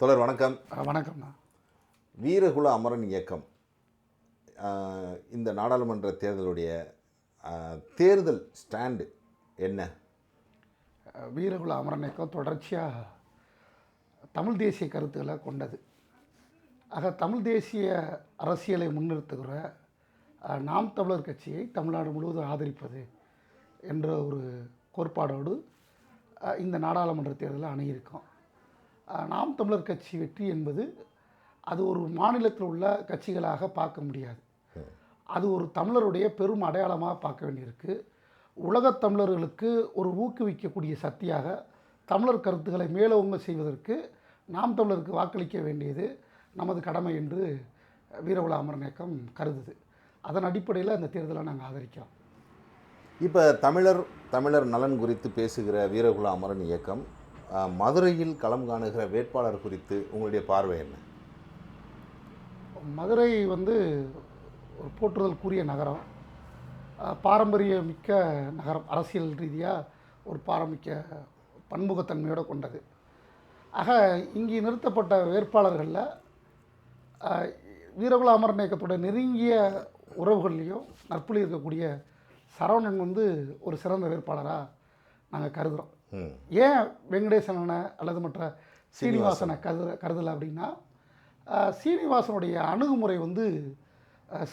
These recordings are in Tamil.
தொடர் வணக்கம். வணக்கம்ண்ணா. வீரகுல அமரன் இயக்கம். இந்த நாடாளுமன்ற தேர்தலுடைய தேர்தல் ஸ்டாண்டு என்ன? வீரகுல அமரன் இயக்கம் தொடர்ச்சியாக தமிழ் தேசிய கருத்துக்களை கொண்டது. ஆக தமிழ் தேசிய அரசியலை முன்னிறுத்துகிற நாம் தமிழர் கட்சியை தமிழ்நாடு முழுவதும் ஆதரிப்பது என்ற ஒரு கோட்பாடோடு இந்த நாடாளுமன்ற தேர்தலை அணுகியிருக்கோம் அஹ், நாம் தமிழர் கட்சி வெற்றி என்பது அது ஒரு மாநிலத்தில் உள்ள கட்சிகளாக பார்க்க முடியாது. அது ஒரு தமிழருடைய பெரும் அடையாளமாக பார்க்க வேண்டியிருக்கு. உலகத் தமிழர்களுக்கு ஒரு ஊக்குவிக்கக்கூடிய சக்தியாக தமிழர் கருத்துக்களை மேலோங்க செய்வதற்கு நாம் தமிழருக்கு வாக்களிக்க வேண்டியது நமது கடமை என்று வீரகுல அமரன் இயக்கம் கருதுது. அதன் அடிப்படையில் அந்த தேர்தலை நாங்கள் ஆதரிக்கிறோம். இப்போ தமிழர் தமிழர் நலன் குறித்து பேசுகிற வீரகுல அமரன் இயக்கம் மதுரையில் களம் காணுகிற வேட்பாளர் குறித்து உங்களுடைய பார்வை என்ன? மதுரை வந்து ஒரு போற்றுதலுக்குரிய நகரம். பாரம்பரிய பாரம்பரியமிக்க நகரம். அரசியல் ரீதியாக ஒரு பாரம்பரிய பன்முகத்தன்மையோடு கொண்டது. ஆக இங்கே நிறுத்தப்பட்ட வேட்பாளர்களில் வீரகுல அமரன் இயக்கத்தோட நெருங்கிய உறவுகள்லையும் நட்பில் இருக்கக்கூடிய சரவணன் வந்து ஒரு சிறந்த வேட்பாளராக நாங்கள் கருதுகிறோம் ஏன் வெங்கடேசனை அல்லது மற்ற சீனிவாசனை கருத கருதலை அப்படின்னா சீனிவாசனுடைய அணுகுமுறை வந்து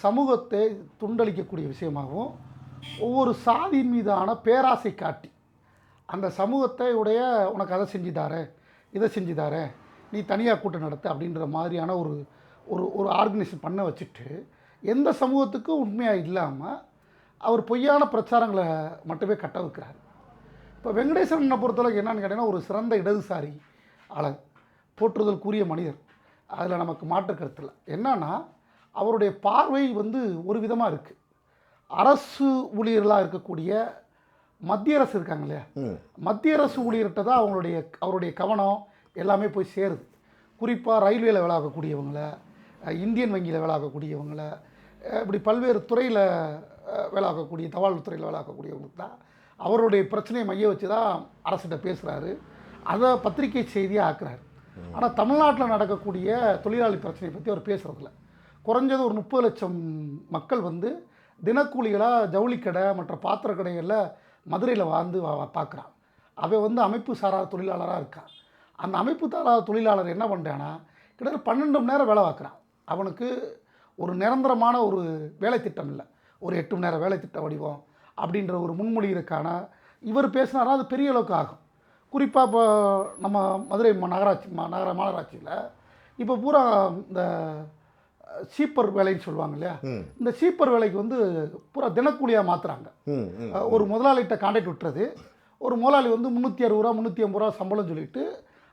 சமூகத்தை துண்டளிக்கக்கூடிய விஷயமாகவும் ஒவ்வொரு சாதியின் மீதான பேராசை காட்டி அந்த சமூகத்தை உடைய உனக்கு அதை செஞ்சு தாரேன் இதை செஞ்சு தாரேன் நீ தனியாக கூட்டம் நடத்து அப்படின்ற மாதிரியான ஒரு ஒரு ஒரு ஆர்கனைசேஷன் பண்ண வச்சுட்டு எந்த சமூகத்துக்கும் உண்மையாக இல்லாமல் அவர் பொய்யான பிரச்சாரங்களை மட்டுமே கட்ட வைக்கிறார். இப்போ வெங்கடேசனை பொறுத்தளவுக்கு என்னன்னு கேட்டிங்கன்னா ஒரு சிறந்த இடதுசாரி ஆளர் போற்றுதலுக்குரிய மனிதர். அதில் நமக்கு மாற்று கருத்து இல்லை. என்னன்னா அவருடைய பார்வை வந்து ஒரு விதமாக இருக்குது அரசு ஊழியர்களாக இருக்கக்கூடிய மத்திய அரசு இருக்காங்க இல்லையா? மத்திய அரசு ஊழியர்கிட்ட தான் அவங்களுடைய அவருடைய கவனம் எல்லாமே போய் சேருது. குறிப்பாக ரயில்வேல வேலை ஆகக்கூடியவங்கள இந்தியன் வங்கியில் வேலை ஆகக்கூடியவங்கள இப்படி பல்வேறு துறையில் வேலை ஆகக்கூடிய தபால் துறையில் வேலை ஆகக்கூடியவங்களுக்கு தான் அவருடைய பிரச்சனையை மைய வச்சு தான் அரசிட்ட பேசுகிறாரு அதை பத்திரிகை செய்தியாக ஆக்குறாரு. ஆனால் தமிழ்நாட்டில் நடக்கக்கூடிய தொழிலாளி பிரச்சனையை பற்றி அவர் பேசுகிறதில்ல குறைஞ்சது ஒரு முப்பது லட்சம் மக்கள் வந்து தினக்கூலிகளாக ஜவுளிக்கடை மற்ற பாத்திர கடைகளில் மதுரையில் வாழ்ந்து பார்க்குறான் அவன் வந்து அமைப்பு சாரா தொழிலாளராக இருக்கான். அந்த அமைப்பு சாரா தொழிலாளர் என்ன பண்ணுறான்னா கிட்டத்தட்ட பன்னெண்டு மணி நேரம் வேலை பார்க்குறான். அவனுக்கு ஒரு நிரந்தரமான ஒரு வேலை திட்டம் இல்லை. ஒரு எட்டு மணி நேரம் வேலை திட்ட வடிவம் அப்படின்ற ஒரு முன்மொழிகிறதுக்கான இவர் பேசினாரா? அது பெரிய அளவுக்கு ஆகும். குறிப்பாக இப்போ நம்ம மதுரை நகராட்சி ம- நகர மாநகராட்சியில் இப்போ பூரா இந்த சீப்பர் வேலைன்னு சொல்லுவாங்க இல்லையா? இந்த சீப்பர் வேலைக்கு வந்து பூரா தினக்கூலியாக மாற்றுறாங்க ஒரு முதலாளிகிட்ட கான்டாக்ட் விட்டுறது. ஒரு முதலாளி வந்து முந்நூற்றி அறுபது ரூபா முந்நூற்றி ஐம்பது ரூபா சம்பளம் சொல்லிட்டு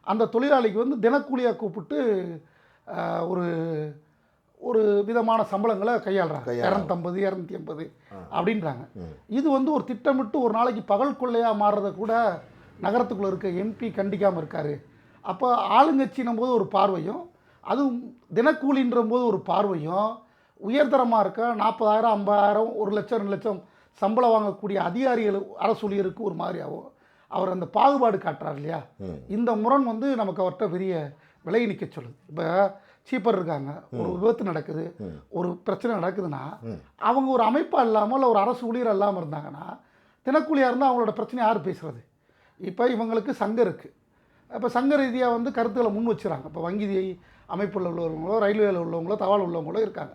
அந்த தொழிலாளிக்கு வந்து தினக்கூலியாக கூப்பிட்டு ஒரு ஒரு விதமான சம்பளங்களை கையாளுறாங்க. இரநூத்தம்பது இரநூத்தி ஐம்பது அப்படின்றாங்க. இது வந்து ஒரு திட்டமிட்டு ஒரு நாளைக்கு பகல் கொள்ளையாக மாறுறத கூட நகரத்துக்குள்ளே இருக்க எம்பி கண்டிக்காமல் இருக்காரு அப்போ ஆளுங்கட்சினும் போது ஒரு பார்வையும் அதுவும் தினக்கூலின்ற போது ஒரு பார்வையும் உயர்தரமாக இருக்க நாற்பதாயிரம் ஐம்பதாயிரம் ஒரு லட்சம் ரெண்டு லட்சம் சம்பளம் வாங்கக்கூடிய அதிகாரிகள் அரசு ஊழியருக்கு ஒரு மாதிரியாகவும் அவர் அந்த பாகுபாடு காட்டுறார் இல்லையா. இந்த முரண் வந்து நமக்கு அவர்கிட்ட பெரிய விலகி நிற்க சொல்லுது இப்போ சீப்பர் இருக்காங்க. ஒரு விபத்து நடக்குது. ஒரு பிரச்சனை நடக்குதுன்னா அவங்க ஒரு அமைப்பாக இல்லாமல் இல்லை ஒரு அரசு ஊழியர் இல்லாமல் இருந்தாங்கன்னா தினக்கூலியாக இருந்தால் அவங்களோட பிரச்சனை யார் பேசுகிறது இப்போ இவங்களுக்கு சங்கம் இருக்குது இப்போ சங்க ரீதியாக வந்து கருத்துக்களை முன் வச்சுறாங்க. இப்போ வங்கி அமைப்பில் உள்ளவங்களோ ரயில்வேல உள்ளவங்களோ தபால் உள்ளவங்களோ இருக்காங்க.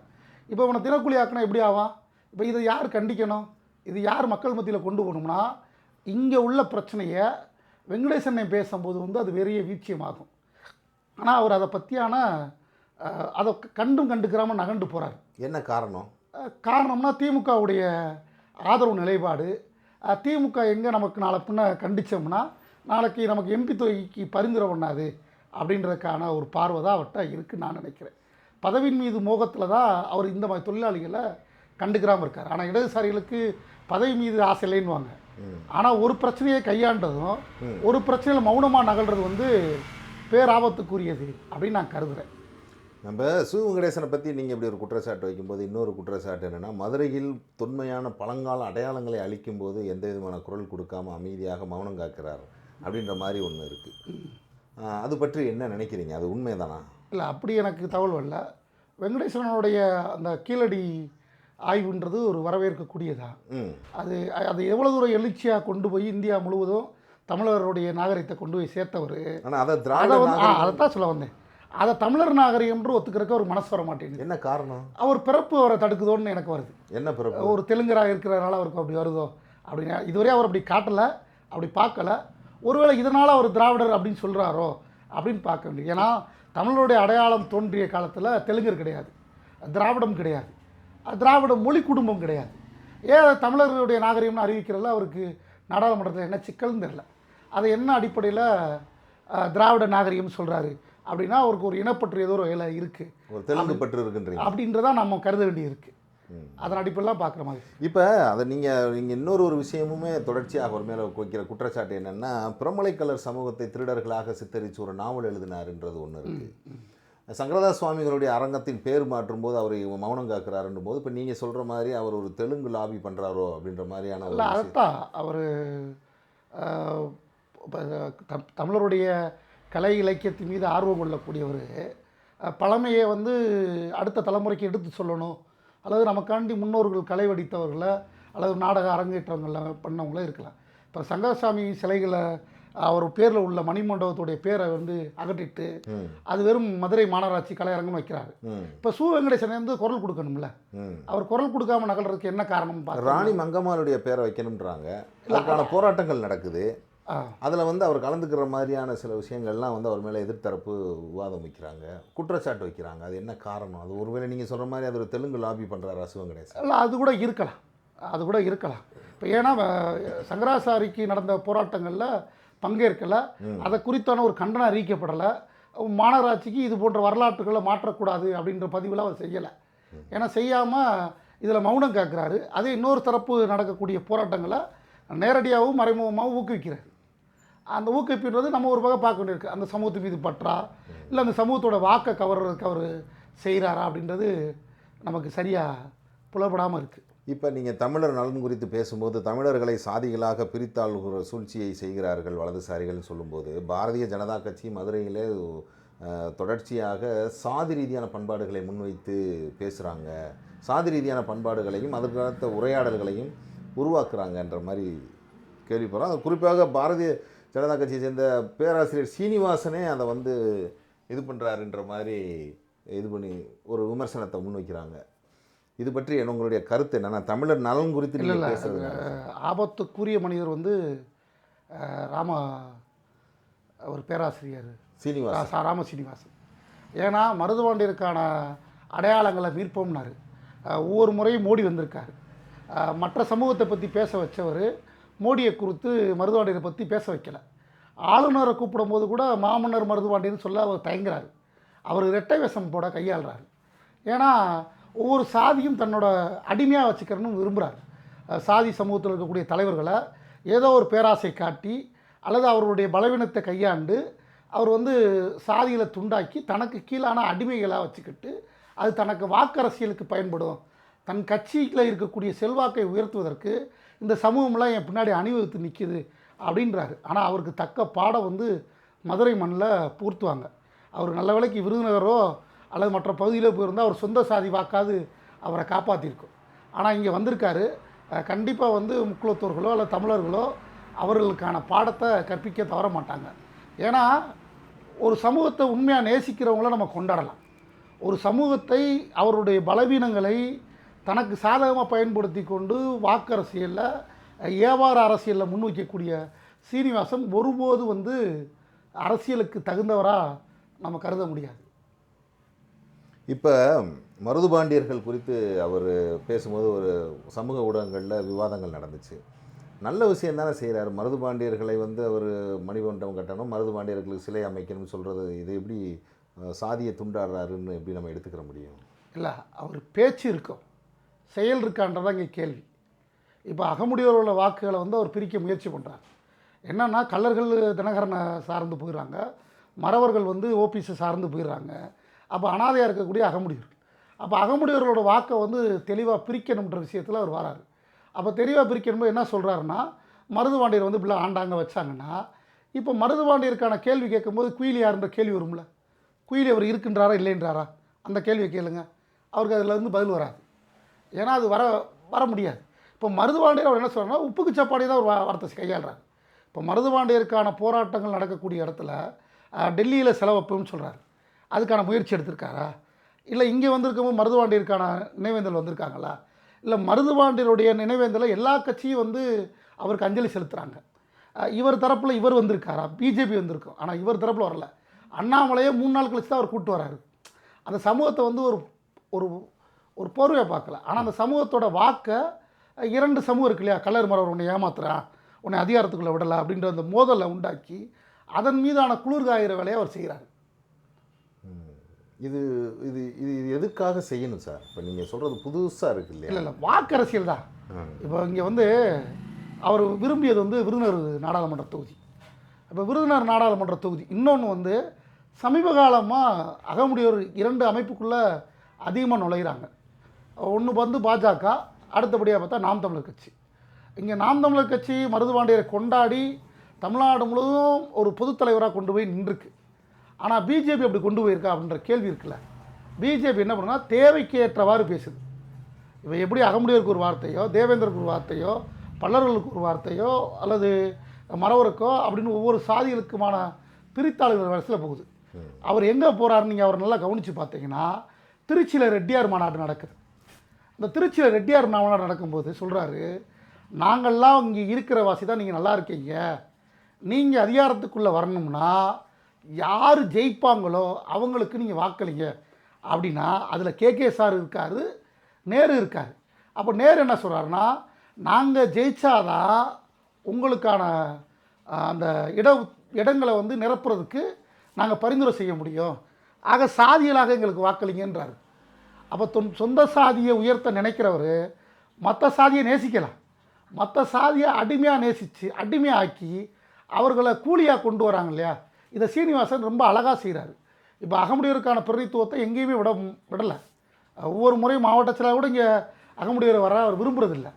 இப்போ இவனை தினக்கூலி ஆக்கினா எப்படி ஆவான்? இப்போ இதை யார் கண்டிக்கணும்? இது யார் மக்கள் மத்தியில் கொண்டு போகணும்னா இங்கே உள்ள பிரச்சனையை வெங்கடேசனை பேசும்போது வந்து அது பெரிய வீழ்ச்சியமாகும் ஆனால் அவர் அதை பற்றியான அதை கண்டும் கண்டுக்கிறாமல் நகண்டு போகிறார் என்ன காரணம்? காரணம்னா திமுகவுடைய ஆதரவு நிலைப்பாடு. திமுக எங்கே நமக்கு நாளை பின்ன கண்டிச்சோம்னா நாளைக்கு நமக்கு எம்பி தொகைக்கு பரிந்துரை பண்ணாது அப்படின்றதுக்கான ஒரு பார்வை தான் அவர்கிட்ட இருக்குன்னு நான் நினைக்கிறேன். பதவியின் மீது மோகத்தில் தான் அவர் இந்த மாதிரி தொழிலாளிகளை கண்டுக்கிறாமல் இருக்கார். ஆனால் இடதுசாரிகளுக்கு பதவி மீது ஆசை இல்லைன்னுவாங்க ஆனால் ஒரு பிரச்சனையை கையாண்டதும் ஒரு பிரச்சனையில் மௌனமாக நகல்றது வந்து பேராபத்துக்குரியது அப்படின்னு நான் கருதுகிறேன் நம்ம சு வெங்கடேசனை பற்றி நீங்கள் இப்படி ஒரு குற்றச்சாட்டு வைக்கும்போது இன்னொரு குற்றச்சாட்டு என்னென்னா மதுரையில் தொன்மையான பழங்கால அடையாளங்களை அழிக்கும்போது எந்த விதமான குரல் கொடுக்காம அமைதியாக மௌனம் காக்கிறார் அப்படின்ற மாதிரி ஒன்று இருக்குது அது பற்றி என்ன நினைக்கிறீங்க? அது உண்மைதானா? இல்லை அப்படி எனக்கு தகவல் வரல. வெங்கடேஸ்வரனுடைய அந்த கீழடி ஆய்வுன்றது ஒரு வரவேற்கக்கூடியதான் அது அது எவ்வளோ தூரம் எழுச்சியாக கொண்டு போய் இந்தியா முழுவதும் தமிழருடைய நாகரிகத்தை கொண்டு போய் சேர்த்தவர்? ஆனால் அதை அதை திராவிட நாகரிகம் அதைத்தான் சொல்ல வந்தேன். அதை தமிழர் நாகரிகம்ன்று ஒத்துக்கிறதுக்கு ஒரு மனசு வர மாட்டேங்குது. என்ன காரணம்? அவர் பிறப்பு அவரை தடுக்குதோன்னு எனக்கு வருது. என்ன பிறப்பு? ஒரு தெலுங்கராக இருக்கிறதுனால அவருக்கு அப்படி வருதோ அப்படின்னு. இதுவரை அவர் அப்படி காட்டலை அப்படி பார்க்கல. ஒருவேளை இதனால் அவர் திராவிடர் அப்படின்னு சொல்கிறாரோ அப்படின்னு பார்க்க வேண்டியது. ஏன்னா தமிழருடைய அடையாளம் தோன்றிய காலத்தில் தெலுங்கர் கிடையாது திராவிடம் கிடையாது திராவிட மொழி குடும்பம் கிடையாது. ஏன் தமிழர்களுடைய நாகரிகம்னு அறிவிக்கிறதுல அவருக்கு நாடாளுமன்றத்தில் என்ன சிக்கல்னு தெரில அது என்ன அடிப்படையில் திராவிட நாகரிகம் சொல்கிறாரு அப்படின்னா அவருக்கு ஒரு இனப்பற்று ஏதோ ஒரு வேலை இருக்குது ஒரு தெலுங்கு பற்று இருக்குன்றீங்க. அப்படின்றத நம்ம கருத வேண்டியிருக்கு. அதன் அடிப்படையில் பார்க்குற மாதிரி இப்போ அதை நீங்கள் நீங்கள் இன்னொரு ஒரு விஷயமுமே தொடர்ச்சியாக ஒரு மேலே வைக்கிற குற்றச்சாட்டு என்னென்னா பிரமலைக்கலர் சமூகத்தை திருடர்களாக சித்தரித்து ஒரு நாவல் எழுதினாருன்றது ஒன்று இருக்குது சங்கரதாஸ் சுவாமிகளுடைய அரங்கத்தின் பேர் மாற்றும் போது அவர் மௌனம் காக்கிறாருன்னும் போது இப்போ நீங்கள் சொல்கிற மாதிரி அவர் ஒரு தெலுங்கு லாபி பண்ணுறாரோ அப்படின்ற மாதிரியான இல்லை. அதைத்தான் அவர் தமிழருடைய கலை இலக்கியத்தின் மீது ஆர்வம் கொள்ளக்கூடியவர் பழமையை வந்து அடுத்த தலைமுறைக்கு எடுத்து சொல்லணும். அல்லது நமக்காண்டி முன்னோர்கள் கலை வடித்தவர்களை அல்லது நாடக அரங்கேற்றங்களை பண்ணவங்கள இருக்கலாம். இப்போ சங்கரசாமி சிலைகளை அவர் பேரில் உள்ள மணிமண்டபத்துடைய பேரை வந்து அகற்றிட்டு அது வெறும் மதுரை மாநகராட்சி கலையரங்கம்னு வைக்கிறாரு. இப்போ சு. வெங்கடேசன் வந்து குரல் கொடுக்கணும்ல. அவர் குரல் கொடுக்காம நகல்றதுக்கு என்ன காரணம் ராணி மங்கம்மாளுடைய பேரை வைக்கணுன்றாங்க அதற்கான போராட்டங்கள் நடக்குது. அதில் வந்து அவர் கலந்துக்கிற மாதிரியான சில விஷயங்கள்லாம் வந்து அவர் மேலே எதிர்த்தரப்பு விவாதம் வைக்கிறாங்க. குற்றச்சாட்டு வைக்கிறாங்க. அது என்ன காரணம்? அது ஒருவேளை நீங்கள் சொல்கிற மாதிரி அது ஒரு தெலுங்கு லாபி பண்ணுறாரு அசுவம் கணேசன். இல்லை அது கூட இருக்கலாம். அது கூட இருக்கலாம். இப்போ ஏன்னா சங்கராசாரிக்கு நடந்த போராட்டங்களில் பங்கேற்கலை. அதை குறித்தான ஒரு கண்டனம் அறிவிக்கப்படலை. மாநகராட்சிக்கு இது போன்ற வரலாற்றுகளை மாற்றக்கூடாது அப்படின்ற பதிவில் அவர் செய்யலை. ஏன்னா செய்யாமல் இதில் மௌனம் காக்குறாரு. அதே இன்னொரு தரப்பு நடக்கக்கூடிய போராட்டங்களை நேரடியாகவும் மறைமுகமாகவும் ஊக்குவிக்கிறார். அந்த ஊக்குவிப்புன்றது நம்ம ஒரு வகை பார்க்க வேண்டியிருக்கு. அந்த சமூகத்து மீது பற்றா? இல்லை அந்த சமூகத்தோட வாக்கை கவர்றதுக்கு அவர் செய்கிறாரா அப்படின்றது நமக்கு சரியாக புலப்படாமல் இருக்குது இப்போ நீங்கள் தமிழர் நலன் குறித்து பேசும்போது தமிழர்களை சாதிகளாக பிரித்தாள் சூழ்ச்சியை செய்கிறார்கள் வலதுசாரிகள்னு சொல்லும்போது பாரதிய ஜனதா கட்சி மதுரையிலே தொடர்ச்சியாக சாதி ரீதியான பண்பாடுகளை முன்வைத்து பேசுகிறாங்க சாதி ரீதியான பண்பாடுகளையும் அதற்கான உரையாடல்களையும் உருவாக்குறாங்கன்ற மாதிரி கேள்விப்படுறோம். அது குறிப்பாக பாரதிய ஜனதா கட்சியை சேர்ந்த பேராசிரியர் சீனிவாசனே அதை வந்து இது பண்ணுறாருன்ற மாதிரி இது பண்ணி ஒரு விமர்சனத்தை முன்வைக்கிறாங்க. இது பற்றி உங்களுடைய கருத்து என்னன்னா தமிழர் நலன் குறித்து இல்லை பேசுறது ஆபத்துக்குரிய மனிதர் வந்து ராம ஒரு பேராசிரியர். சீனிவாசன். ராம சீனிவாசன். ஏன்னா மருதுபாண்டியருக்கான அடையாளங்களை மீட்போம்னாரு. ஒவ்வொரு முறையும் மோடி வந்திருக்காரு. மற்ற சமூகத்தை பற்றி பேச வச்சவர் மோடியை குறித்து மருதுபாண்டியரை பற்றி பேச வைக்கல. ஆளுநரை கூப்பிடும்போது கூட மாமன்னர் மருதுவாண்டின்னு சொல்ல அவர் தயங்குறாரு. அவர் இரட்டை வேஷம் போட கையாளுறாரு. ஏன்னா ஒவ்வொரு சாதியும் தன்னோட அடிமையாக வச்சுக்கிறன்னு விரும்புகிறார் சாதி சமூகத்தில் இருக்கக்கூடிய தலைவர்களை ஏதோ ஒரு பேராசை காட்டி அல்லது அவருடைய பலவீனத்தை கையாண்டு அவர் வந்து சாதிகளை துண்டாக்கி தனக்கு கீழான அடிமைகளாக வச்சுக்கிட்டு அது தனக்கு வாக்கரசியலுக்கு பயன்படும். தன் கட்சியில் இருக்கக்கூடிய செல்வாக்கை உயர்த்துவதற்கு இந்த சமூகம்லாம் என் பின்னாடி அணிவகுத்து நிற்கிது அப்படின்றாரு. ஆனால் அவருக்கு தக்க பாடம் வந்து மதுரை மண்ணில் பூர்த்துவாங்க. அவர் நல்ல விலைக்கு விருதுநகரோ அல்லது மற்ற பகுதியில் போயிருந்தால் அவர் சொந்த சாதி வாக்காது அவரை காப்பாற்றிருக்கும் ஆனால் இங்கே வந்திருக்காரு. கண்டிப்பாக வந்து முக்குளத்தோர்களோ அல்லது தமிழர்களோ அவர்களுக்கான பாடத்தை கற்பிக்க தவற மாட்டாங்க. ஏன்னா ஒரு சமூகத்தை உண்மையாக நேசிக்கிறவங்கள நம்ம கொண்டாடலாம். ஒரு சமூகத்தை அவருடைய பலவீனங்களை தனக்கு சாதகமாக பயன்படுத்தி கொண்டு வாக்கரசியலில் வியாபார அரசியலில் முன்வைக்கக்கூடிய சீனிவாசன் ஒருபோது வந்து அரசியலுக்கு தகுந்தவராக நம்ம கருத முடியாது. இப்போ மருதுபாண்டியர்கள் குறித்து அவர் பேசும்போது ஒரு சமூக ஊடகங்களில் விவாதங்கள் நடந்துச்சு. நல்ல விஷயம் தானே செய்கிறார் மருதுபாண்டியர்களை வந்து அவர் மணிமண்டபம் கட்டணும் மருதுபாண்டியர்களுக்கு சிலை அமைக்கணும்னு சொல்கிறது இது எப்படி சாதியை துண்டாடுறாருன்னு எப்படி நம்ம எடுத்துக்கிற முடியும்? இல்லை அவர் பேச்சு இருக்கும். செயல் இருக்கான்றதான் இங்கே கேள்வி. இப்போ அகமுடியோரோட வாக்குகளை வந்து அவர் பிரிக்க முயற்சி பண்ணுறார் என்னென்னா கள்ளர்கள் தினகரனை சார்ந்து போயிடுறாங்க. மறவர்கள் வந்து ஓபிஎஸை சார்ந்து போயிடுறாங்க. அப்போ அனாதையாக இருக்கக்கூடிய அகமுடியோர்கள் அப்போ அகமுடியோர்களோட வாக்கை வந்து தெளிவாக பிரிக்கணுன்ற விஷயத்தில் அவர் வராரு. அப்போ தெளிவாக பிரிக்கணும்போது என்ன சொல்கிறாருன்னா மருதுபாண்டியர் வந்து இப்படிலாம் ஆண்டாங்க வச்சாங்கன்னா இப்போ மருதுபாண்டியருக்கான கேள்வி கேட்கும்போது குயிலி யாருன்ற கேள்வி வரும்ல? குயிலி அவர் இருக்கின்றாரா இல்லைன்றாரா? அந்த கேள்வியை கேளுங்க. அவருக்கு அதில் இருந்து பதில் வராது. ஏன்னா அது வர வர முடியாது. இப்போ மருதுபாண்டியர் அவர் என்ன சொல்றாருன்னா உப்புக்கு சப்பாடி தான் ஒரு வா- வார்த்தை கையாளுறாரு. இப்போ மருதுபாண்டியருக்கான போராட்டங்கள் நடக்கக்கூடிய இடத்துல டெல்லியில் செலவப்புன்னு சொல்கிறாரு அதுக்கான முயற்சி எடுத்திருக்காரா? இல்லை இங்கே வந்திருக்கும்போது மருதுபாண்டியருக்கான நினைவேந்தல் வந்திருக்காங்களா? இல்லை மருதுபாண்டியருடைய நினைவேந்தலை எல்லா கட்சியும் வந்து அவருக்கு அஞ்சலி செலுத்துகிறாங்க இவர் தரப்பில் இவர் வந்திருக்காரா? பிஜேபி வந்திருக்கும். ஆனால் இவர் தரப்பில் வரல. அண்ணாமலையே மூணு நாள் கழிச்சு தான் அவர் கூட்டு வராரு. அந்த சமூகத்தை வந்து ஒரு ஒரு ஒரு போர்வையாக பார்க்கல. ஆனால் அந்த சமூகத்தோட வாக்கை இரண்டு சமூகம் இருக்கு இல்லையா? கலர் மரம் உன்னை ஏமாத்துறான் உன்னை அதிகாரத்துக்குள்ளே விடலை அப்படின்ற அந்த மோதலை உண்டாக்கி அதன் மீதான குளிர்காயிற வேலையை அவர் செய்கிறார் இது இது இது இது எதுக்காக செய்யணும் சார்? இப்போ நீங்கள் சொல்கிறது புதுசாக இருக்கு இல்லை இல்லையா? இல்லை வாக்கு அரசியல் தான். இப்போ இங்கே வந்து அவர் விரும்பியது வந்து விருதுநர் நாடாளுமன்ற தொகுதி. இப்போ விருதுநர் நாடாளுமன்ற தொகுதி. இன்னொன்று வந்து சமீப காலமாக அகமுடியோர் இரண்டு அமைப்புக்குள்ளே அதிகமாக நுழையிறாங்க. ஒன்று வந்து பாஜக அடுத்தபடியாக பார்த்தா நாம் தமிழர் கட்சி. இங்கே நாம் தமிழர் கட்சி மருதுபாண்டியரை கொண்டாடி தமிழ்நாடு முழுவதும் ஒரு பொதுத் தலைவராக கொண்டு போய் நின்றுருக்கு. ஆனால் பிஜேபி அப்படி கொண்டு போயிருக்கா அப்படின்ற கேள்வி இருக்குல்ல. பிஜேபி என்ன பண்ணுன்னா தேவைக்கு ஏற்றவாறு பேசுது. இப்போ எப்படி அகமுடியருக்கு ஒரு வார்த்தையோ தேவேந்திரருக்கு ஒரு வார்த்தையோ பல்லர்களுக்கு ஒரு வார்த்தையோ அல்லது மறவருக்கோ அப்படின்னு ஒவ்வொரு சாதிகளுக்குமான பிரித்தாளுகள் வரிசையில் போகுது. அவர் எங்கே போகிறாருன்னு நீங்கள் அவர் நல்லா கவனித்து பார்த்தீங்கன்னா திருச்சியில் ரெட்டியார் மாநாடு நடக்குது. இந்த திருச்சியில் ரெட்டியார் மாமனார் நடக்கும்போது சொல்கிறாரு நாங்கள்லாம் இங்கே இருக்கிற வாசி தான் நீங்கள் நல்லா இருக்கீங்க. நீங்கள் அதிகாரத்துக்குள்ளே வரணும்னா யார் ஜெயிப்பாங்களோ அவங்களுக்கு நீங்கள் வாக்களிங்க. அப்படின்னா அதில் கேகே சார் இருக்கார் நேரு இருக்கார். அப்போ நேரு என்ன சொல்கிறாருன்னா நாங்கள் ஜெயித்தாதான் உங்களுக்கான அந்த இட இடங்களை வந்து நிரப்புறதுக்கு நாங்கள் பரிந்துரை செய்ய முடியும். ஆக சாதியலாக எங்களுக்கு வாக்களிங்கன்றார். அப்போ தொன் சொந்த சாதியை உயர்த்த நினைக்கிறவர் மற்ற சாதியை நேசிக்கலாம் மற்ற சாதியை அடிமையாக நேசித்து அடிமையாக ஆக்கி அவர்களை கூலியாக கொண்டு வராங்க இல்லையா? இதை சீனிவாசன் ரொம்ப அழகாக செய்கிறாரு இப்போ அகமுடியருக்கான பிரதித்துவத்தை எங்கேயுமே விட விடலை. ஒவ்வொரு முறையும் மாவட்ட செயலாளர் கூட இங்கே அகமுடியர் வர அவர் விரும்புறதில்ல.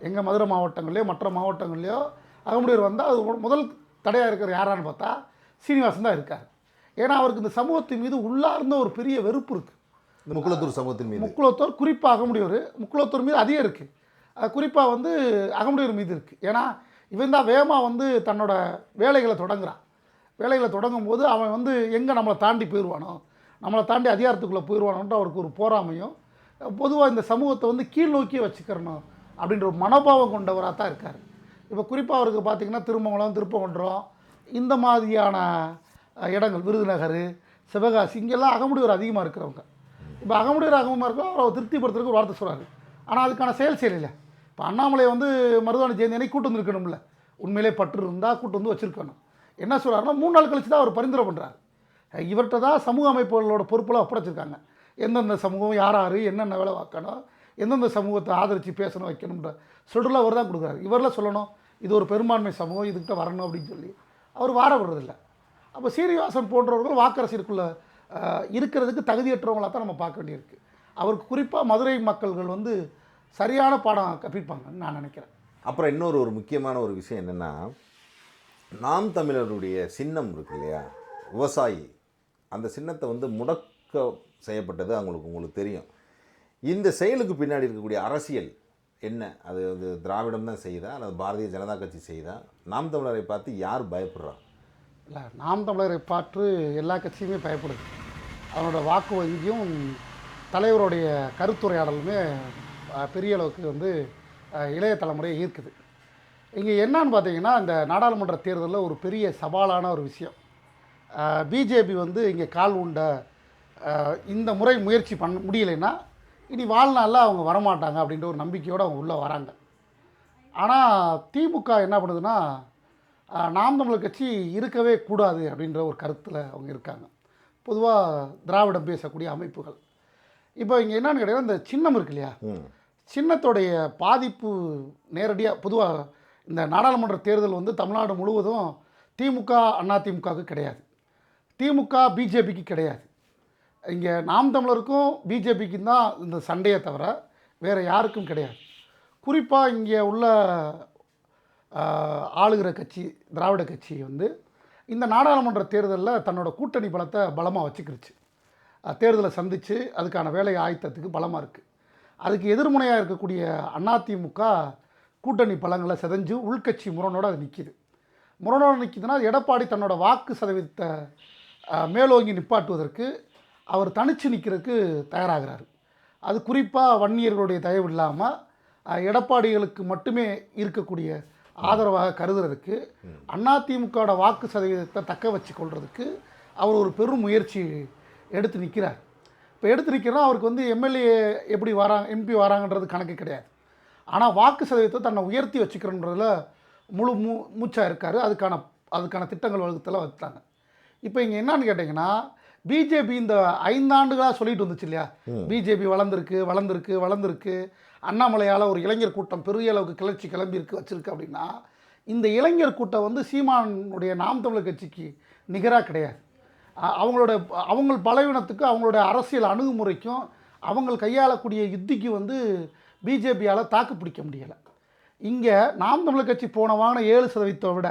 எங்கள் மதுரை மாவட்டங்கள்லையோ மற்ற மாவட்டங்கள்லையோ அகமுடியர் வந்தால் அது முதல் தடையாக இருக்கிற யாரான்னு பார்த்தா சீனிவாசன் தான் இருக்கார். ஏன்னா அவருக்கு இந்த சமூகத்தின் மீது உள்ளார்ந்த ஒரு பெரிய வெறுப்பு இருக்குது முக்குளத்தூர் சமூகத்தின் மீது. முக்குளத்தூர் குறிப்பாக அகமுடையோர் முக்குளத்தூர் மீது அதிகம் இருக்குது குறிப்பாக வந்து அகமுடியூர் மீது இருக்குது ஏன்னா இவன் தான் வேகமாக வந்து தன்னோட வேலைகளை தொடங்குறான். வேலைகளை தொடங்கும் போது அவன் வந்து எங்கே நம்மளை தாண்டி போயிடுவானோ நம்மளை தாண்டி அதிகாரத்துக்குள்ளே போயிடுவானோன்ட்டு அவருக்கு ஒரு போராமையும் பொதுவாக இந்த சமூகத்தை வந்து கீழ் நோக்கியே வச்சுக்கிறணும் அப்படின்ற ஒரு மனோபாவம் கொண்டவராக தான் இருக்கார். இப்போ குறிப்பாக அவருக்கு பார்த்திங்கன்னா திருமங்கலம் திருப்பங்குன்றம் இந்த மாதிரியான இடங்கள் விருதுநகர் சிவகாசி இங்கெல்லாம் அகமுடியூர் அதிகமாக இருக்கிறவங்க. இப்போ அகமுடைய ராகமாக இருக்கோ அவரை திருப்திப்படுத்துறதுக்கு ஒரு வார்த்தை சொல்கிறாரு ஆனால் அதுக்கான செயல் செய்யலை இப்போ அண்ணாமலை வந்து மருதாணி ஜெயந்தி அன்னைக்கு கூட்டு வந்துருக்கணும்ல. உண்மையிலே பற்று இருந்தால் கூட்டு வந்து வச்சுருக்கணும். என்ன சொல்கிறாருன்னா மூணு நாள் கழிச்சு தான் அவர் பரிந்துரை பண்ணுறாரு இவர்கிட்ட தான் சமூக அமைப்புகளோட பொறுப்பெல்லாம் ஒப்படைச்சிருக்காங்க. எந்தெந்த சமூகம் யார் யார் என்னென்ன வேலை பார்க்கணும் எந்தெந்த சமூகத்தை ஆதரித்து பேசணும் வைக்கணுன்ற சொல்லில் அவர் தான் கொடுக்குறாரு. இவரில் சொல்லணும் இது ஒரு பெரும்பான்மை சமூகம் இதுக்கிட்ட வரணும் அப்படின்னு சொல்லி. அவர் வார விடுறதில்ல அப்போ சீனிவாசன் போன்றவர்கள் வாக்கரசிற்குள்ளே இருக்கிறதுக்கு தகுதியற்றவங்களாக தான் நம்ம பார்க்க வேண்டியிருக்கு. அவருக்கு குறிப்பாக மதுரை மக்கள்கள் வந்து சரியான பாடம் கற்பிப்பாங்கன்னு நான் நினைக்கிறேன். அப்புறம் இன்னொரு ஒரு முக்கியமான ஒரு விஷயம் என்னென்னா நாம் தமிழருடைய சின்னம் இருக்கு இல்லையா? விவசாயி. அந்த சின்னத்தை வந்து முடக்க செய்யப்பட்டது அவங்களுக்கு உங்களுக்கு தெரியும். இந்த செயலுக்கு பின்னாடி இருக்கக்கூடிய அரசியல் என்ன? அது வந்து திராவிடம் தான் செய்தா? அல்லது பாரதிய ஜனதா கட்சி செய்தா? நாம் தமிழரை பார்த்து யார் பயப்படுறா இல்லை நாம் தமிழரை பார்த்து எல்லா கட்சியுமே பயப்படுது. அவனோட வாக்கு வங்கியும் தலைவருடைய கருத்துரையாடலுமே பெரிய அளவுக்கு வந்து இளைய தலைமுறையை ஈர்க்குது. இங்கே என்னன்னு பார்த்தீங்கன்னா இந்த நாடாளுமன்ற தேர்தலில் ஒரு பெரிய சவாலான ஒரு விஷயம். பிஜேபி வந்து இங்கே கால் உண்ட இந்த முறை முயற்சி பண்ண முடியலைன்னா இனி வாழ்நாளில் அவங்க வரமாட்டாங்க அப்படின்ற ஒரு நம்பிக்கையோடு அவங்க உள்ளே வராங்க. ஆனால் திமுக என்ன பண்ணுதுன்னா நாம் தமிழர் கட்சி இருக்கவே கூடாது அப்படின்ற ஒரு கருத்தில் அவங்க இருக்காங்க. பொதுவாக திராவிடம் பேசக்கூடிய அமைப்புகள். இப்போ இங்கே என்னன்னு கேட்டிங்கன்னா இந்த சின்னம் இருக்கு இல்லையா? சின்னத்தோடைய பாதிப்பு நேரடியாக பொதுவாக இந்த நாடாளுமன்ற தேர்தல் வந்து தமிழ்நாடு முழுவதும் திமுக அதிமுகவுக்கு கிடையாது. திமுக பிஜேபிக்கு கிடையாது. இங்கே நாம் தமிழருக்கும் பிஜேபிக்கும் தான் இந்த சண்டையை தவிர வேறு யாருக்கும் கிடையாது. குறிப்பாக இங்கே உள்ள ஆளுகிற கட்சி திராவிட கட்சி வந்து இந்த நாடாளுமன்ற தேர்தலில் தன்னோட கூட்டணி பலத்தை பலமாக வச்சுக்கிருச்சு. தேர்தலை சந்தித்து அதுக்கான வேலையை ஆயத்தத்துக்கு பலமாக இருக்குது அதுக்கு எதிர்முனையாக இருக்கக்கூடிய அதிமுக கூட்டணி பலங்களை செதஞ்சு உள்கட்சி முரணோடு அது நிற்கிது முரணோடு நிற்கிதுன்னா எடப்பாடி தன்னோட வாக்கு சதவீதத்தை மேலோங்கி நிப்பாட்டுவதற்கு அவர் தனிச்சு நிற்கிறதுக்கு தயாராகிறார். அது குறிப்பாக வன்னியர்களுடைய தயவு இல்லாமல் எடப்பாடிகளுக்கு மட்டுமே இருக்கக்கூடிய ஆதரவாக கருதுறதுக்கு அதிமுகவோட வாக்கு சதவீதத்தை தக்க வச்சு கொள்றதுக்கு அவர் ஒரு பெரும் முயற்சி எடுத்து நிற்கிறார் இப்போ எடுத்து நிற்கிறனா அவருக்கு வந்து எம்எல்ஏ எப்படி வராங்க எம்பி வராங்கன்றது கணக்கு கிடையாது. ஆனால் வாக்கு சதவீதத்தை தன்னை உயர்த்தி வச்சுக்கிறன்றதுல முழு மூ மூச்சாக இருக்கார். அதுக்கான அதுக்கான திட்டங்கள் வகுத்தெல்லாம் வச்சுட்டாங்க இப்போ இங்கே என்னன்னு கேட்டிங்கன்னா பிஜேபி இந்த ஐந்தாண்டுகளாக சொல்லிட்டு வந்துச்சு இல்லையா? பிஜேபி வளர்ந்துருக்கு வளர்ந்துருக்கு வளர்ந்துருக்கு. அண்ணாமலையால் ஒரு இளைஞர் கூட்டம் பெரிய அளவுக்கு கிளர்ச்சி கிளம்பியிருக்கு வச்சுருக்கு அப்படின்னா இந்த இளைஞர் கூட்டம் வந்து சீமானுடைய நாம் தமிழர் கட்சிக்கு நிகராக கிடையாது. அவங்களோட அவங்க பலவீனத்துக்கும் அவங்களோட அரசியல் அணுகுமுறைக்கும் அவங்க கையாளக்கூடிய யுத்திக்கு வந்து பிஜேபியால் தாக்கு பிடிக்க முடியலை. இங்கே நாம் தமிழர் கட்சி போன வாங்கின ஏழு சதவீதத்தை விட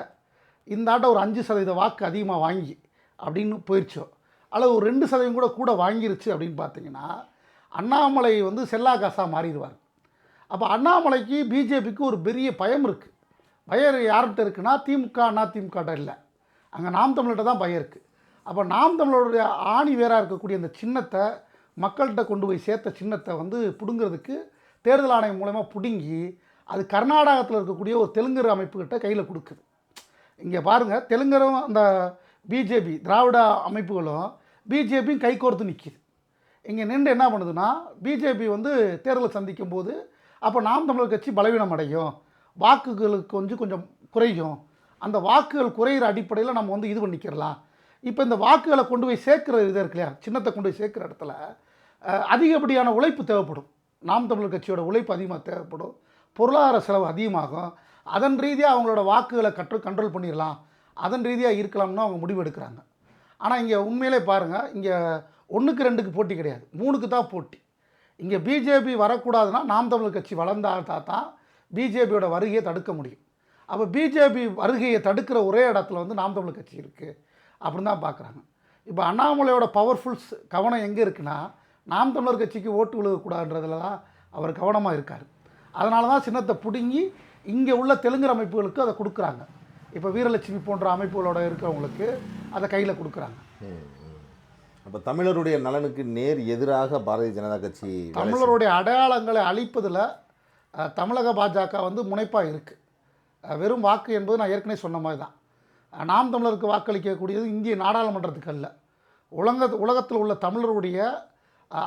இந்த ஆட்ட ஒரு அஞ்சு சதவீத வாக்கு அதிகமாக வாங்கி அப்படின்னு போயிடுச்சோ அல்லது ஒரு ரெண்டு சதவீதம் கூட கூட வாங்கிருச்சு அப்படின்னு பார்த்தீங்கன்னா அண்ணாமலை வந்து செல்லா காசாக மாறிடுவார். அப்போ அண்ணாமலைக்கு பிஜேபிக்கு ஒரு பெரிய பயம் இருக்குது பயம் யார்கிட்ட இருக்குன்னா திமுக அண்ணா திமுகட்ட இல்லை. அங்கே நாம் தமிழர்கிட்ட தான் பயம் இருக்குது அப்போ நாம் தமிழருடைய ஆணி வேறாக இருக்கக்கூடிய அந்த சின்னத்தை மக்கள்கிட்ட கொண்டு போய் சேர்த்த சின்னத்தை வந்து பிடுங்கிறதுக்கு தேர்தல் ஆணையம் மூலயமா பிடுங்கி அது கர்நாடகத்தில் இருக்கக்கூடிய ஒரு தெலுங்கர் அமைப்புக்கிட்ட கையில் கொடுக்குது. இங்கே பாருங்கள் தெலுங்கரும் அந்த பிஜேபி திராவிட அமைப்புகளும் பிஜேபியும் கைகோர்த்து நிற்கிது இங்கே நின்று என்ன பண்ணுதுன்னா பிஜேபி வந்து தேர்தலை சந்திக்கும் போது அப்போ நாம் தமிழர் கட்சி பலவீனம் அடையும். வாக்குகளுக்கு கொஞ்சம் கொஞ்சம் குறையும். அந்த வாக்குகள் குறையிற அடிப்படையில் நம்ம வந்து இது பண்ணிக்கிறலாம். இப்போ இந்த வாக்குகளை கொண்டு போய் சேர்க்குற இது இருக்கு இல்லையா? சின்னத்தை கொண்டு போய் சேர்க்குற இடத்துல அதிகப்படியான உழைப்பு தேவைப்படும். நாம் தமிழர் கட்சியோட உழைப்பு அதிகமாக தேவைப்படும். பொருளாதார செலவு அதிகமாகும். அதன் ரீதியாக அவங்களோட வாக்குகளை கற்று கண்ட்ரோல் பண்ணிடலாம் அதன் ரீதியாக இருக்கலாம்னு அவங்க முடிவு எடுக்கிறாங்க. ஆனால் இங்கே உண்மையிலே பாருங்கள் இங்கே ஒன்றுக்கு ரெண்டுக்கு போட்டி கிடையாது. மூணுக்கு தான் போட்டி. இங்கே பிஜேபி வரக்கூடாதுன்னா நாம் தமிழர் கட்சி வளர்ந்தால் தான் பிஜேபியோட வருகையை தடுக்க முடியும். அப்போ பிஜேபி வருகையை தடுக்கிற ஒரே இடத்துல வந்து நாம் தமிழர் கட்சி இருக்குது அப்படின்னு தான் பார்க்குறாங்க. இப்போ அண்ணாமலையோட பவர்ஃபுல்ஸ் கவனம் எங்கே இருக்குன்னா நாம் தமிழர் கட்சிக்கு ஓட்டு விழுகக்கூடாதுன்றதுல தான் அவர் கவனமாக இருக்கார். அதனால தான் சின்னத்தை பிடுங்கி இங்கே உள்ள தெலுங்கர் அமைப்புகளுக்கு அதை கொடுக்குறாங்க. இப்போ வீரலட்சுமி போன்ற அமைப்புகளோட இருக்கிறவங்களுக்கு அதை கையில் கொடுக்குறாங்க. அப்போ தமிழருடைய நலனுக்கு நேர் எதிராக பாரதிய ஜனதா கட்சி தமிழருடைய அடையாளங்களை அழிப்பதில் தமிழக பாஜக வந்து முனைப்பாக இருக்குது வெறும் வாக்கு என்பது நான் ஏற்கனவே சொன்ன மாதிரி தான். நாம் தமிழருக்கு வாக்களிக்கக்கூடியது இந்திய நாடாளுமன்றத்துக்கு அல்ல. உலக உலகத்தில் உள்ள தமிழருடைய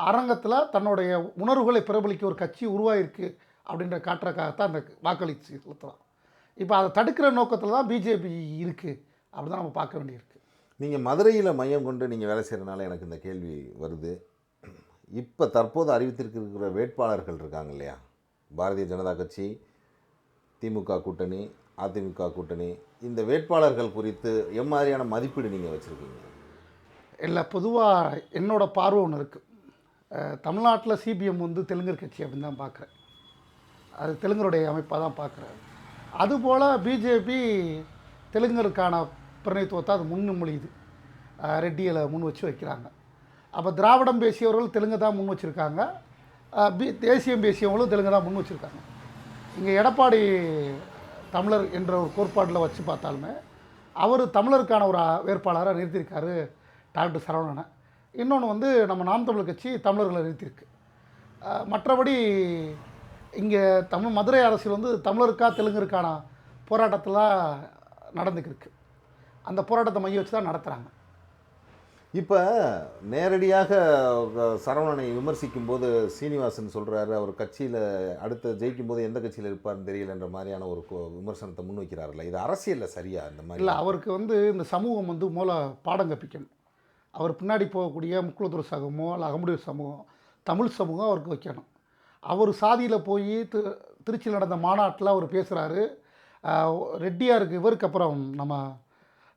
அரங்கத்தில் தன்னுடைய உணர்வுகளை பிரபலிக்க ஒரு கட்சி உருவாயிருக்கு அப்படின்ற காட்டுறக்காகத்தான் அந்த வாக்களித்து செலுத்தலாம். இப்போ அதை தடுக்கிற நோக்கத்தில் தான் பிஜேபி இருக்குது அப்படி தான் நம்ம பார்க்க வேண்டியிருக்கு. நீங்கள் மதுரையில் மையம் கொண்டு நீங்கள் வேலை செய்கிறனால எனக்கு இந்த கேள்வி வருது. இப்போ தற்போது அறிவித்திருக்கிற வேட்பாளர்கள் இருக்காங்க இல்லையா? பாரதிய ஜனதா கட்சி திமுக கூட்டணி அதிமுக கூட்டணி. இந்த வேட்பாளர்கள் குறித்து எம்மாதிரியான மதிப்பீடு நீங்கள் வச்சுருக்கீங்க? இல்லை பொதுவாக என்னோடய பார்வை ஒன்று இருக்குது தமிழ்நாட்டில் சிபிஎம் வந்து தெலுங்கர் கட்சி அப்படின்னு தான் பார்க்குறேன் அது தெலுங்கருடைய அமைப்பாக தான் பார்க்குறேன் அதுபோல் பிஜேபி தெலுங்கருக்கான பிரதிநிதித்துவத்தை அது முன்மொழியுது அஹ் ரெட்டியில் முன் வச்சு வைக்கிறாங்க. அப்போ திராவிடம் பேசியவர்கள் தெலுங்கு தான் முன் வச்சுருக்காங்க. பி தேசியம் பேசியவங்களும் தெலுங்கு தான் முன் வச்சுருக்காங்க. இங்கே எடப்பாடி தமிழர் என்ற ஒரு கோட்பாட்டில் வச்சு பார்த்தாலுமே அவர் தமிழருக்கான ஒரு வேட்பாளராக நிறுத்தியிருக்காரு டாக்டர் சரவணனை. இன்னொன்று வந்து நம்ம நாம் தமிழ் கட்சி தமிழர்களை நிறுத்தியிருக்கு. மற்றபடி இங்கே தமிழ் மதுரை அரசியல் வந்து தமிழருக்கா தெலுங்கருக்கான போராட்டத்தில் நடந்துக்கிருக்கு. அந்த போராட்டத்தை மைய வச்சு தான் நடத்துகிறாங்க இப்போ நேரடியாக சரவணனை விமர்சிக்கும் போது சீனிவாசன் சொல்கிறாரு அவர் கட்சியில் அடுத்த ஜெயிக்கும் போது எந்த கட்சியில் இருப்பார்னு தெரியலன்ற மாதிரியான ஒரு விமர்சனத்தை முன்வைக்கிறாருல்ல இது அரசியலில் சரியா இந்த மாதிரி? இல்லை அவருக்கு வந்து இந்த சமூகம் வந்து மூல பாடம் கற்பிக்கணும். அவர் பின்னாடி போகக்கூடிய முக்குளத்தூர் சமூகமோ இல்லை அகமுடைய சமூகம் தமிழ் சமூகம் அவருக்கு வைக்கணும். அவர் சாதியில் போய் தி திருச்சியில் நடந்த மாநாட்டில் அவர் பேசுகிறாரு ரெட்டியாருக்கு இவருக்கு அப்புறம் நம்ம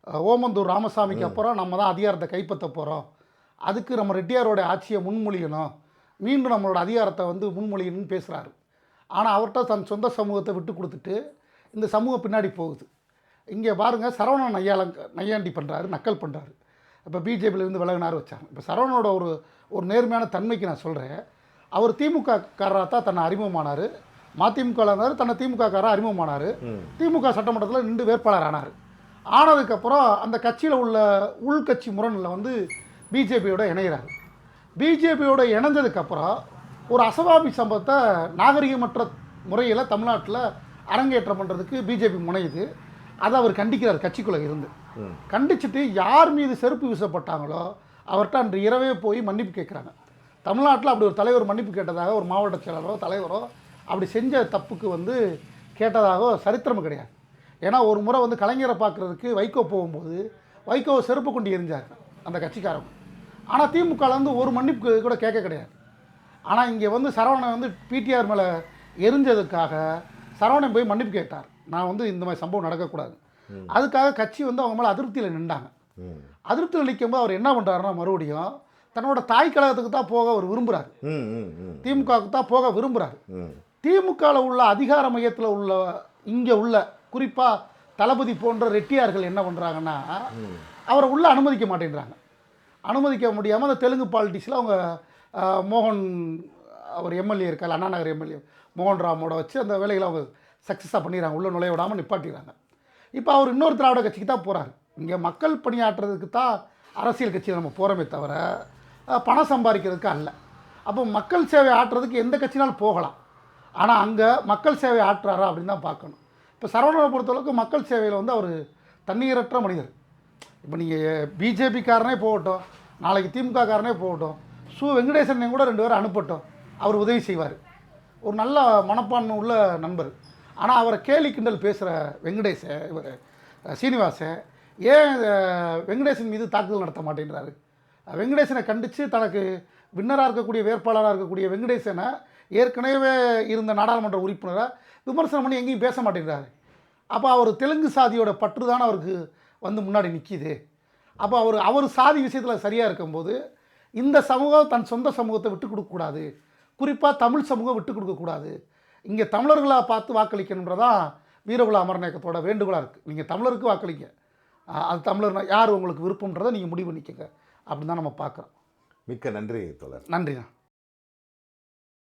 ஓமந்தூர் ராமசாமிக்கு அப்புறம் நம்ம தான் அதிகாரத்தை கைப்பற்ற போகிறோம் அதுக்கு நம்ம ரெட்டியாரோட ஆட்சியை முன்மொழியணும். மீண்டும் நம்மளோட அதிகாரத்தை வந்து முன்மொழியணும்னு பேசுகிறாரு ஆனால் அவர்கிட்ட தன் சொந்த சமூகத்தை விட்டு கொடுத்துட்டு இந்த சமூகம் பின்னாடி போகுது. இங்கே பாருங்கள் சரவணன் நையாளங்க நையாண்டி பண்ணுறாரு நக்கல் பண்ணுறாரு இப்போ பிஜேபியிலேருந்து விலகினார் வச்சாங்க இப்போ சரவணனோட ஒரு ஒரு நேர்மையான தன்மைக்கு நான் சொல்கிறேன் அவர் திமுக காரராக தான் தன்னை அறிமுகமானார். இருந்தார் தன்னை திமுக காரராக அறிமுகமானார். திமுக சட்டமன்றத்தில் நின்று வேட்பாளர் ஆனார். ஆனதுக்கப்புறம் அந்த கட்சியில் உள்ள உள்கட்சி முரணில் வந்து பிஜேபியோட இணைகிறார் பிஜேபியோட இணைஞ்சதுக்கப்புறம் ஒரு அசவாபி சம்பவத்தை நாகரிகமற்ற முறையில் தமிழ்நாட்டில் அரங்கேற்றம் பண்ணுறதுக்கு பிஜேபி முனையுது. அதை அவர் கண்டிக்கிறார் கட்சிக்குள்ளே இருந்து. கண்டிச்சுட்டு யார் மீது செருப்பு வீசப்பட்டாங்களோ அவர்கிட்ட அன்று இரவே போய் மன்னிப்பு கேட்குறாங்க. தமிழ்நாட்டில் அப்படி ஒரு தலைவர் மன்னிப்பு கேட்டதாக ஒரு மாவட்ட செயலாளரோ தலைவரோ அப்படி செஞ்ச தப்புக்கு வந்து கேட்டதாக சரித்திரம் கிடையாது. ஏன்னா ஒரு முறை வந்து கலைஞரை பார்க்குறதுக்கு வைகோ போகும்போது வைகோவை செருப்பு கொண்டு எரிஞ்சார் அந்த கட்சிக்காரங்க ஆனால் திமுகலேருந்து ஒரு மன்னிப்பு கூட கேட்க கிடையாது. ஆனால் இங்கே வந்து சரவணன் வந்து பிடிஆர் மேலே எரிஞ்சதுக்காக சரவணன் போய் மன்னிப்பு கேட்டார். நான் வந்து இந்த மாதிரி சம்பவம் நடக்கக்கூடாது. அதுக்காக கட்சி வந்து அவங்க மேலே அதிருப்தியில் நின்றாங்க. அதிருப்தியில் நிற்கும்போது அவர் என்ன பண்ணுறாருன்னா மறுபடியும் தன்னோட தாய் கழகத்துக்கு தான் போக அவர் விரும்புகிறார் திமுகவுக்கு தான் போக விரும்புகிறார் திமுகவில் உள்ள அதிகார மையத்தில் உள்ள இங்கே உள்ள குறிப்பாக தளபதி போன்ற ரெட்டியார்கள் என்ன பண்ணுறாங்கன்னா அவரை உள்ளே அனுமதிக்க மாட்டேன்றாங்க. அனுமதிக்க முடியாமல் அந்த தெலுங்கு பாலிட்டிக்ஸில் அவங்க மோகன் அவர் எம்எல்ஏ இருக்கார் அண்ணா நகர் எம்எல்ஏ மோகன் ராமோட வச்சு அந்த வேலைகளை அவங்க சக்ஸஸாக பண்ணிடுறாங்க. உள்ளே நுழைய விடாமல் நிப்பாட்டிடுறாங்க. இப்போ அவர் இன்னொரு திராவிட கட்சிக்கு தான் போகிறார் இங்கே மக்கள் பணியாற்றுறதுக்கு தான் அரசியல் கட்சியில் நம்ம போகிறோமே தவிர பணம் சம்பாதிக்கிறதுக்கு அல்ல. அப்போ மக்கள் சேவை ஆற்றுறதுக்கு எந்த கட்சினாலும் போகலாம். ஆனால் அங்கே மக்கள் சேவை ஆற்றுறாரா அப்படின்னு தான் பார்க்கணும். இப்போ சரவணனை பொறுத்தளவுக்கு மக்கள் சேவையில் வந்து அவர் தண்ணீரற்ற மனிதர். இப்போ நீங்கள் பிஜேபிக்காரனே போகட்டும் நாளைக்கு திமுக காரனே போகட்டும் சு. வெங்கடேசனையும் கூட ரெண்டு பேரும் அனுப்பட்டும் அவர் உதவி செய்வார். ஒரு நல்ல மனப்பான்மை உள்ள நண்பர். ஆனால் அவரை கேலி கிண்டல் பேசுகிற வெங்கடேச இவர் சீனிவாச ஏன் வெங்கடேசன் மீது தாக்குதல் நடத்த மாட்டேங்கிறாரு வெங்கடேசனை கண்டித்து தனக்கு வின்னராக இருக்கக்கூடிய வேட்பாளராக இருக்கக்கூடிய வெங்கடேசனை ஏற்கனவே இருந்த நாடாளுமன்ற உறுப்பினராக விமர்சனம் பண்ணி எங்கேயும் பேச மாட்டேங்கிறாரு. அப்போ அவர் தெலுங்கு சாதியோட பற்று தானே அவருக்கு வந்து முன்னாடி நிற்கிது அப்போ அவர் அவர் சாதி விஷயத்தில் சரியாக இருக்கும்போது இந்த சமூகம் தன் சொந்த சமூகத்தை விட்டு கொடுக்கக்கூடாது குறிப்பாக தமிழ் சமூகம் விட்டு கொடுக்கக்கூடாது இங்கே தமிழர்களாக பார்த்து வாக்களிக்கணுன்றதான் வீரகுல அமரநேக்கத்தோட வேண்டுகோளாக இருக்குது நீங்கள் தமிழருக்கு வாக்களிங்க. அது தமிழர்னா யார் உங்களுக்கு விருப்பம்ன்றதை நீங்கள் முடிவு பண்ணிக்கங்க. அப்படின்னு தான் நம்ம பார்க்குறோம். மிக்க நன்றி தோழர். நன்றிண்ணா.